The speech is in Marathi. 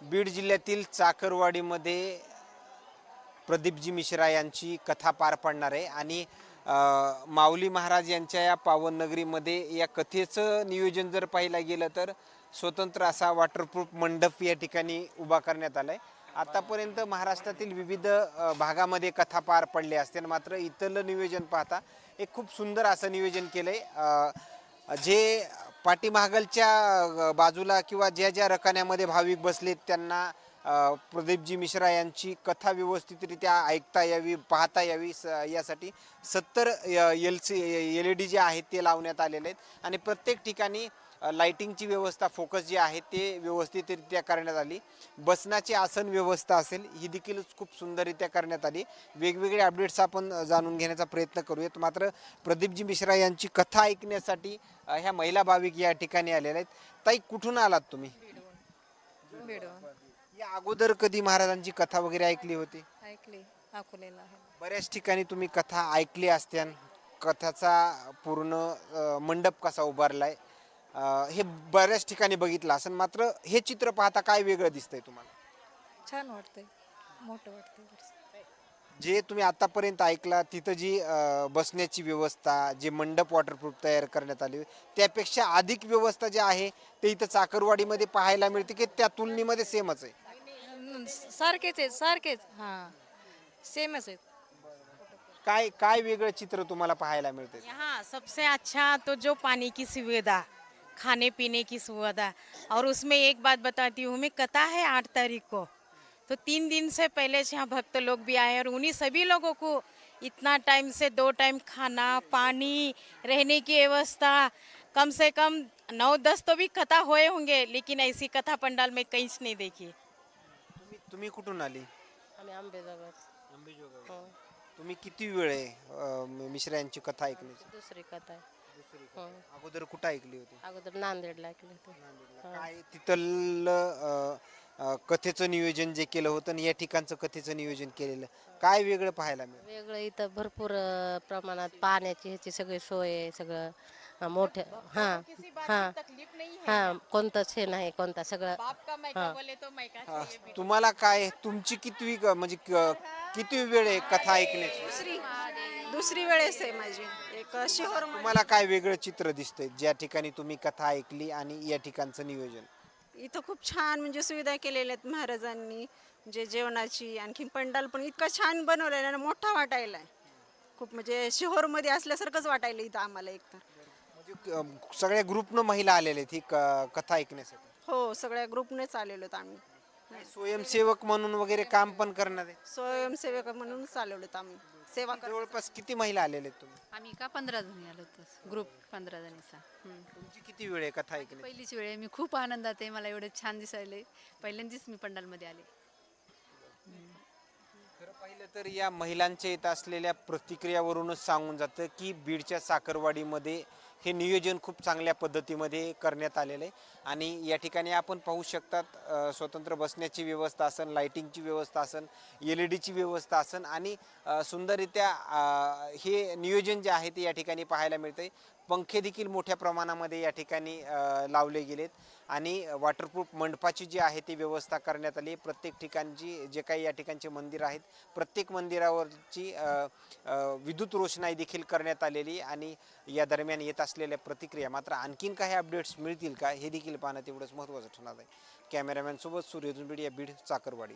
बीड जिल्ह्यातील चाकरवाडीमध्ये प्रदीपजी मिश्रा यांची कथा पार पडणार आहे आणि माऊली महाराज यांच्या या पावन नगरीमध्ये या कथेचं नियोजन जर पाहिलं गेलं तर स्वतंत्र असा वॉटरप्रूफ मंडप या ठिकाणी उभा करण्यात आला आहे आतापर्यंत महाराष्ट्रातील विविध भागामध्ये कथा पार पडल्या असतील. मात्र इथलं नियोजन पाहता एक खूप सुंदर असं नियोजन केलं आहे जे पाठीमागलच्या बाजूला किंवा ज्या ज्या रकान्यामध्ये भाविक बसलेत त्यांना प्रदीपजी मिश्रा यांची कथा व्यवस्थितरित्या ऐकता यावी पाहता यावी स यासाठी सत्तर L C L E D जे आहेत ते लावण्यात आलेले आहेत. आणि प्रत्येक ठिकाणी अ, लाइटिंगची व्यवस्था फोकस जे आहे ते व्यवस्थितरित्या करण्यात आली. बसण्याची आसन व्यवस्था असेल ही देखील खूप सुंदररित्या करण्यात आली. वेगवेगळे अपडेट्स आपण जाणून घेण्याचा प्रयत्न करूयात. मात्र प्रदीपजी मिश्रा यांची कथा ऐकण्यासाठी ह्या महिला भाविक या ठिकाणी आलेल्या आहेत. ताई कुठून आलात तुम्ही? या अगोदर कधी महाराजांची कथा वगैरे ऐकली होती? ऐकली अकोलेला बऱ्याच ठिकाणी तुम्ही कथा ऐकली असत्या कथाचा पूर्ण मंडप कसा उभारलाय? हे बऱ्याच ठिकाणी बघितलं असेल. मात्र हे चित्र पाहता काय वेगळं दिसतंय तुम्हाला? छान वाटतंय. मोठं वाटतंय जे तुम्ही आतापर्यंत ऐकला तिथं जी अ, बसण्याची व्यवस्था जे मंडप वॉटरप्रूफ तयार करण्यात आली त्यापेक्षा अधिक व्यवस्था जी आहे ते इथं चाकरवाडीमध्ये पाहायला मिळते की त्या तुलनेमध्ये सेमच आहे? न- सारखेच आहेत सारखेच. हां. सेमच आहेत. काय काय वेगळं चित्र तुम्हाला पाहायला मिळते यहाँ सबसे अच्छा तो जो पानी की सुविधा. खाने पीने की सुविधा। और उसमें एक बात बताती हूँ मैं कथा है आठ तारीख को। तो तीन दिन से पहले से यहाँ भक्त लोग भी आए और उन्हीं सभी लोगों को इतना टाइम से दो टाइम खाना पानी रहने की व्यवस्था कम से कम नौ दस तो भी कथा हुए होंगे लेकिन ऐसी कथा पंडाल में कहीं नहीं देखी। तुम्ही तुम्ही कुठून आली? आम्ही आंबेजोगाई तुम्ही किती वेळ आहे अ, मिश्रा यांची कथा ऐकण्याची दुसरी कथा आहे. हो. अगोदर कुठं ऐकली होती? अगोदर नांदेडला ऐकली होती. काय तिथलं अ, अ, कथेचं नियोजन जे केलं होतं आणि या ठिकाणचं कथेचं नियोजन केलेलं काय वेगळं पाहायला मिळेल? वेगळं इथं भरपूर अं, प्रमाणात पाण्याची ह्याची सगळी सोय आहे सगळं अं, मोठं हां हां हां कोणतंच हे नाही कोणता सगळं बाप का मैका बोले तो मैका अ, तुम्हाला काय तुमची कितवी क- म्हणजे क- किती वेळ आहे कथा ऐकण्याची? दुसरी दुसरी वेळेस आहे माझी. एक शिहोर तुम्हाला काय वेगळं चित्र दिसतंय? ज्या ठिकाणी तुम्ही कथा ऐकली आणि या ठिकाणचं नियोजन. इथं खूप छान म्हणजे सुविधा केलेल्या आहेत महाराजांनी म्हणजे जेवणाची आणखी पंडाल पण इतका छान बनवलेला आहे ना मोठा वाटायला आहे. खूप म्हणजे शिहोरमध्ये असल्यासारखंच वाटायला इथं आम्हाला एकतर म्हणजे अ, सगळ्या ग्रुपनं महिला आलेल्या आहेत ही क- कथा ऐकण्यासाठी. हो सगळ्या ग्रुपनेच आलेलो आहेत आम्ही. स्वयंसेवक म्हणून वगैरे काम पण करणार आहे. स्वयंसेवक म्हणूनच आलेलो आहेत आम्ही. सेवा कर जवळपास किती महिला आलेल्या आहेत तुम्ही? आम्ही का पंधरा जणी आलो होतो ग्रुप पंधरा जणीचा. हम्म. तुमची किती वेळ आहे कथा ऐकण्याची? पहिलीच वेळ आहे. मी खूप आनंदात आहे. मला एवढं छान दिसायले. पहिल्यांदाच मी पंडालमध्ये आले. खरं पाहिलं तर या महिलांच्या येत असलेल्या प्रतिक्रियावरूनच सांगून जातं की बीडच्या साखरवाडीमध्ये हे नियोजन खूप चांगल्या पद्धतीमध्ये करण्यात आलेलं आहे. आणि या ठिकाणी आपण पाहू शकतात स्वतंत्र बसण्याची व्यवस्था असन लाईटिंगची व्यवस्था असन एल ई डीची व्यवस्था असन आणि सुंदररित्या हे नियोजन जे आहे ते या ठिकाणी पाहायला मिळतं आहे पंखे देखील मोठ्या प्रमाणामध्ये या ठिकाणी लावले गेलेत. आणि वॉटरप्रूफ मंडपाची जी आहे ती व्यवस्था करण्यात आली. प्रत्येक ठिकाणची जे काही या ठिकाणचे मंदिर आहेत प्रत्येक मंदिरावरची विद्युत रोषणाई देखील करण्यात आलेली आणि या दरम्यान येत असलेल्या प्रतिक्रिया. मात्र आणखीन काही अपडेट्स मिळतील का हे देखील पाहणं तेवढंच महत्त्वाचं ठरणार आहे. कॅमेरामॅनसोबत सोबत या बीड चाकरवाडी.